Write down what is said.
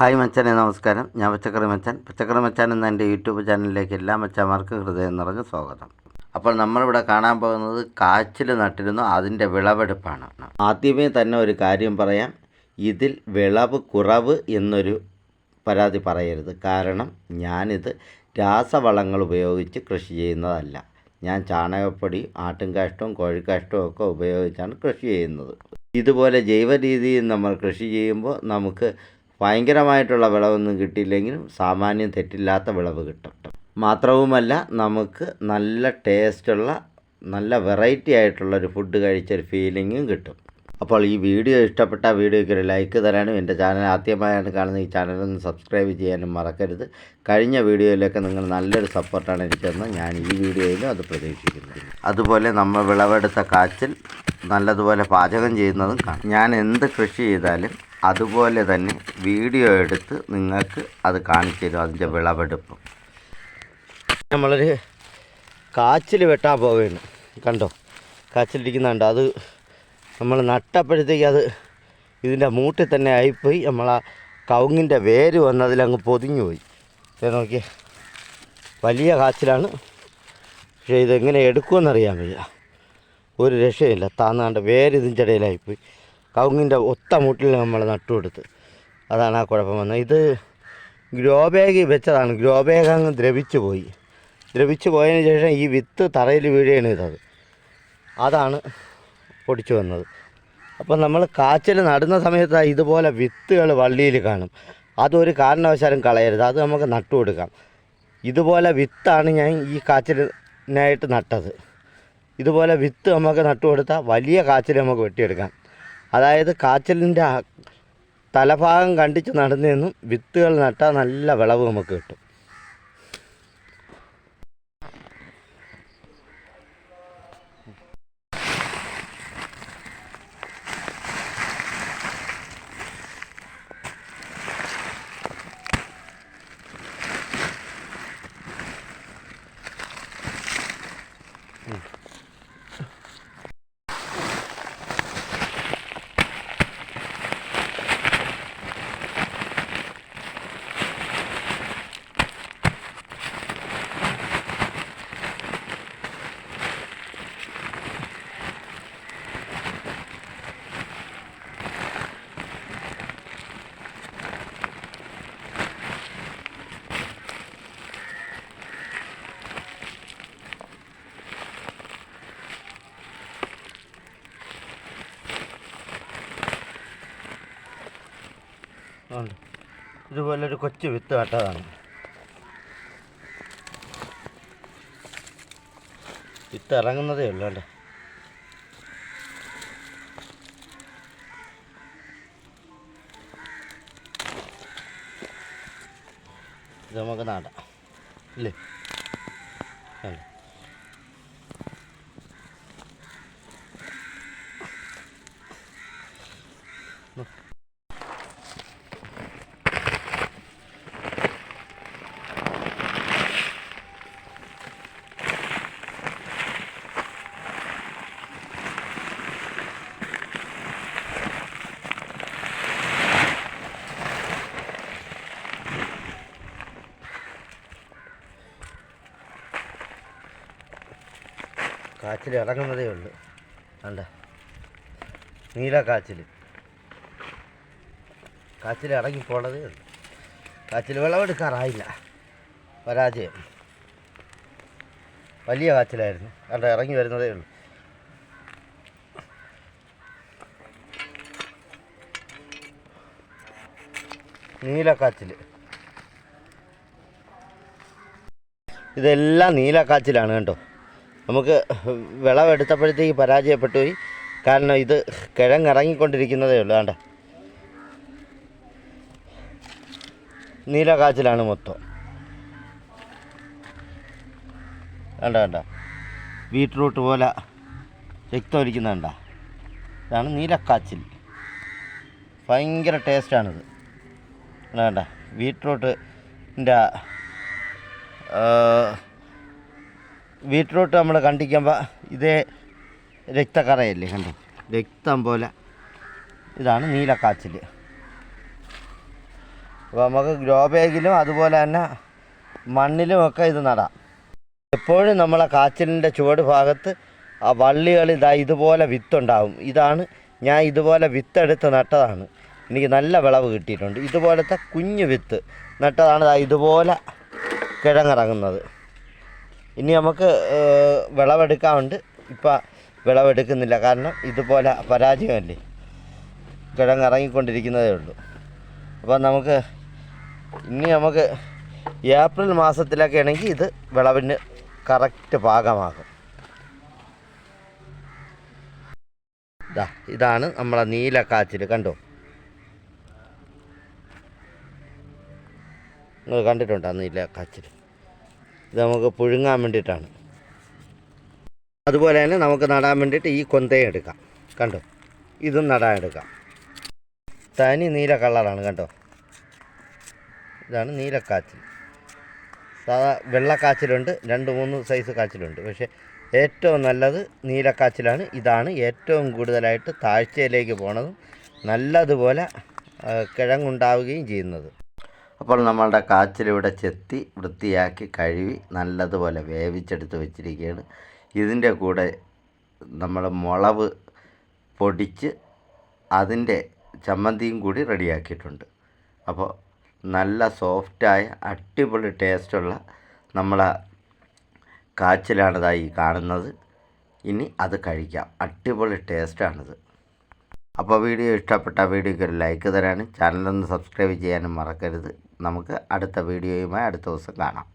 Hi മച്ചാനെ നമസ്കാരം. ഞാൻ പച്ചക്കറി മച്ചാൻ. പച്ചക്കറി മച്ചാൻ എന്ന എന്റെ യൂട്യൂബ് ചാനലിലേക്ക് എല്ലാ മച്ചാന്മാർക്കും ഹൃദയം നിറഞ്ഞ സ്വാഗതം. അപ്പോൾ നമ്മളിവിടെ കാണാൻ പോകുന്നത് കാച്ചിൽ നട്ടിരുന്നു അതിന്റെ വിളവെടുപ്പാണ്. ആദ്യമേ തന്നെ ഒരു കാര്യം പറയാം. ഇതിൽ വിളവ് കുറവ് എന്നൊരു പരാതി പറയരുത്. കാരണം ഞാനിത് രാസവളങ്ങൾ ഉപയോഗിച്ച് കൃഷി ചെയ്യുന്നതല്ല. ഞാൻ ചാണകപ്പൊടി ആട്ടുംകാഷ്ടവും കോഴിക്കാഷ്ടവും ഒക്കെ ഉപയോഗിച്ചാണ് കൃഷി ചെയ്യുന്നത്. ഇതുപോലെ ജൈവ രീതിയിൽ നമ്മൾ കൃഷി ചെയ്യുമ്പോൾ നമുക്ക് ഭയങ്കരമായിട്ടുള്ള വിളവൊന്നും കിട്ടിയില്ലെങ്കിലും സാമാന്യം തെറ്റില്ലാത്ത വിളവ് കിട്ടും. മാത്രവുമല്ല നമുക്ക് നല്ല ടേസ്റ്റുള്ള നല്ല വെറൈറ്റി ആയിട്ടുള്ള ഒരു ഫുഡ് കഴിച്ചൊരു ഫീലിങ്ങും കിട്ടും. അപ്പോൾ ഈ വീഡിയോ ഇഷ്ടപ്പെട്ട വീഡിയോയ്ക്ക് ഒരു ലൈക്ക് തരാനും എന്റെ ചാനൽ ആദ്യമായാണ് കാണുന്ന ഈ ചാനലൊന്ന് സബ്സ്ക്രൈബ് ചെയ്യാനും മറക്കരുത്. കഴിഞ്ഞ വീഡിയോയിലൊക്കെ നിങ്ങൾ നല്ലൊരു സപ്പോർട്ടാണ് എനിക്കെന്ന് ഞാൻ ഈ വീഡിയോയിലും അത് പ്രതീക്ഷിക്കുന്നു. അതുപോലെ നമ്മൾ വിളവെടുത്ത കാച്ചിൽ നല്ലതുപോലെ പാചകം ചെയ്യുന്നതും കാണാം. ഞാൻ എന്ത് കൃഷി ചെയ്താലും അതുപോലെ തന്നെ വീഡിയോ എടുത്ത് നിങ്ങൾക്ക് അത് കാണിച്ചു തരും അതിന്റെ വിളവെടുപ്പ്. നമ്മളൊരു കാച്ചിൽ വെട്ടാൻ പോവുകയാണ്. കണ്ടോ? കാച്ചിലിരിക്കുന്നുണ്ട്. അത് നമ്മൾ നട്ടപ്പോഴത്തേക്ക് അത് ഇതിന്റെ മൂട്ടിൽ തന്നെ ആയിപ്പോയി. നമ്മൾ ആ കവുങ്ങിന്റെ വേര് വന്ന് അതിലങ്ങ് പൊതിഞ്ഞു പോയി. നോക്കിയേ. വലിയ കാച്ചിലാണ്. പക്ഷേ ഇതെങ്ങനെ എടുക്കുമെന്നറിയാൻ വയ്യ. ഒരു രക്ഷയില്ല. താന്നാണ്ട് വേര് ഇതിന്റെ ഇടയിലായിപ്പോയി. കവുങ്ങിന്റെ ഒത്ത മുട്ടിൽ നമ്മൾ നട്ടുകൊടുത്ത്. അതാണ് ആ കുഴപ്പം വന്നത്. ഇത് ഗ്രോ ബാഗ് വെച്ചതാണ്. ഗ്രോ ബാഗ് അങ്ങ് ദ്രവിച്ചു പോയി. ദ്രവിച്ചു പോയതിന് ശേഷം ഈ വിത്ത് തറയിൽ വീഴുകയാണ് ചെയ്തത്. അതാണ് പൊടിച്ചു വന്നത്. അപ്പം നമ്മൾ കാച്ചിൽ നടുന്ന സമയത്ത് ഇതുപോലെ വിത്തുകൾ വള്ളിയിൽ കാണും. അതൊരു കാരണവശാലും കളയരുത്. അത് നമുക്ക് നട്ടു കൊടുക്കാം. ഇതുപോലെ വിത്താണ് ഞാൻ ഈ കാച്ചിലിനായിട്ട് നട്ടത്. ഇതുപോലെ വിത്ത് നമുക്ക് നട്ടു കൊടുത്താൽ വലിയ കാച്ചിൽ നമുക്ക് വെട്ടിയെടുക്കാം. അതായത് കാച്ചിലിന്റെ തലഭാഗം കണ്ടിച്ച് നടന്നതെന്നും വിത്തുകൾ നട്ടാൽ നല്ല വിളവ് നമുക്ക് കിട്ടും. ഉണ്ട്. ഇതുപോലൊരു കൊച്ചു വിത്ത് നട്ടതാണ്. വിത്ത് ഇറങ്ങുന്നതേ ഉള്ളൂ അല്ലേ ഇത് നമുക്ക് നടാം. ഇല്ലേ? കണ്ടോ? കാച്ചിൽ ഇറങ്ങുന്നതേ ഉള്ളൂ. കണ്ട? നീല കാച്ചിൽ കാച്ചിൽ ഇറങ്ങി പോണതേ ഉള്ളൂ. കാച്ചിൽ വിളവെടുക്കാറായില്ല പരാജയം. വലിയ കാച്ചിലായിരുന്നു കണ്ട? ഇറങ്ങി വരുന്നതേ ഉള്ളൂ. നീലക്കാച്ചിൽ ഇതെല്ലാം നീലക്കാച്ചിലാണ് കേട്ടോ നമുക്ക് വിളവെടുത്തപ്പോഴത്തേക്ക് പരാജയപ്പെട്ടു പോയി കാരണം ഇത് കിഴങ്ങിറങ്ങിക്കൊണ്ടിരിക്കുന്നതേ ഉള്ളൂ. വേണ്ട നീലക്കാച്ചിലാണ് മൊത്തം. വേണ്ട വേണ്ട ബീട്രൂട്ട് പോലെ രക്തം ഒലിക്കുന്നുണ്ട ഇതാണ് നീലക്കാച്ചിൽ. ഭയങ്കര ടേസ്റ്റാണിത്. വേണ്ട ബീട്രൂട്ടിന്റെ ബീട്രൂട്ട് നമ്മൾ കണ്ടിക്കുമ്പോൾ ഇതേ രക്തക്കറയല്ലേ കണ്ടോ? രക്തം പോലെ. ഇതാണ് നീലക്കാച്ചിൽ അപ്പോൾ നമുക്ക് ഗ്രോ ബാഗിലും അതുപോലെ തന്നെ മണ്ണിലുമൊക്കെ ഇത് നടാം. എപ്പോഴും നമ്മളെ കാച്ചിലിന്റെ ചുവട് ഭാഗത്ത് ആ വള്ളികൾ ഇതാ ഇതുപോലെ വിത്തുണ്ടാവും. ഇതാണ് ഞാൻ ഇതുപോലെ വിത്തെടുത്ത് നട്ടതാണ്. എനിക്ക് നല്ല വിളവ് കിട്ടിയിട്ടുണ്ട്. ഇതുപോലത്തെ കുഞ്ഞു വിത്ത് നട്ടതാണ് ഇതാ ഇതുപോലെ കിഴങ്ങിറങ്ങുന്നത് ഇനി നമുക്ക് വിളവെടുക്കാറുണ്ട് ഇപ്പം വിളവെടുക്കുന്നില്ല. കാരണം ഇതുപോലെ പരാജയമല്ലേ? കിഴങ്ങിറങ്ങിക്കൊണ്ടിരിക്കുന്നതേ ഉള്ളൂ. അപ്പോൾ നമുക്ക് ഇനി നമുക്ക് ഏപ്രിൽ മാസത്തിലൊക്കെ ആണെങ്കിൽ ഇത് വിളവിന് കറക്റ്റ് പാകമാകും. ഇതാ ഇതാണ് നമ്മളെ നീലക്കാച്ചിൽ കണ്ടോ? നിങ്ങൾ കണ്ടിട്ടുണ്ടോ നീലക്കാച്ചിൽ ഇത് നമുക്ക് പുഴുങ്ങാൻ വേണ്ടിയിട്ടാണ്. അതുപോലെ തന്നെ നമുക്ക് നടാൻ വേണ്ടിയിട്ട് ഈ കൊന്തയും എടുക്കാം. കണ്ടോ? ഇതും നടാൻ എടുക്കാം. തനി നീല കളറാണ് കണ്ടോ? ഇതാണ് നീലക്കാച്ചിൽ സാധാ വെള്ളക്കാച്ചിലുണ്ട് രണ്ട് മൂന്ന് സൈസ് കാച്ചിലുണ്ട്. പക്ഷേ ഏറ്റവും നല്ലത് നീലക്കാച്ചിലാണ് ഇതാണ് ഏറ്റവും കൂടുതലായിട്ട് താഴ്ചയിലേക്ക് പോണതും നല്ലതുപോലെ കിഴങ്ങുണ്ടാവുകയും ചെയ്യുന്നത്. അപ്പോൾ നമ്മളുടെ കാച്ചിലിവിടെ ചെത്തി വൃത്തിയാക്കി കഴുകി നല്ലതുപോലെ വേവിച്ചെടുത്ത് വെച്ചിരിക്കുകയാണ്. ഇതിന്റെ കൂടെ നമ്മൾ മുളവ് പൊടിച്ച് അതിന്റെ ചമ്മന്തിയും കൂടി റെഡിയാക്കിയിട്ടുണ്ട്. അപ്പോൾ നല്ല സോഫ്റ്റായ അടിപൊളി ടേസ്റ്റുള്ള നമ്മളെ കാച്ചിലാണതായി കാണുന്നത്. ഇനി അത് കഴിക്കാം. അടിപൊളി ടേസ്റ്റാണിത്. അപ്പോൾ വീഡിയോ ഇഷ്ടപ്പെട്ട വീഡിയോയ്ക്ക് ഒരു ലൈക്ക് തരാനും ചാനലൊന്ന് സബ്സ്ക്രൈബ് ചെയ്യാനും മറക്കരുത്. നമുക്ക് അടുത്ത വീഡിയോയുമായി അടുത്ത ദിവസം കാണാം.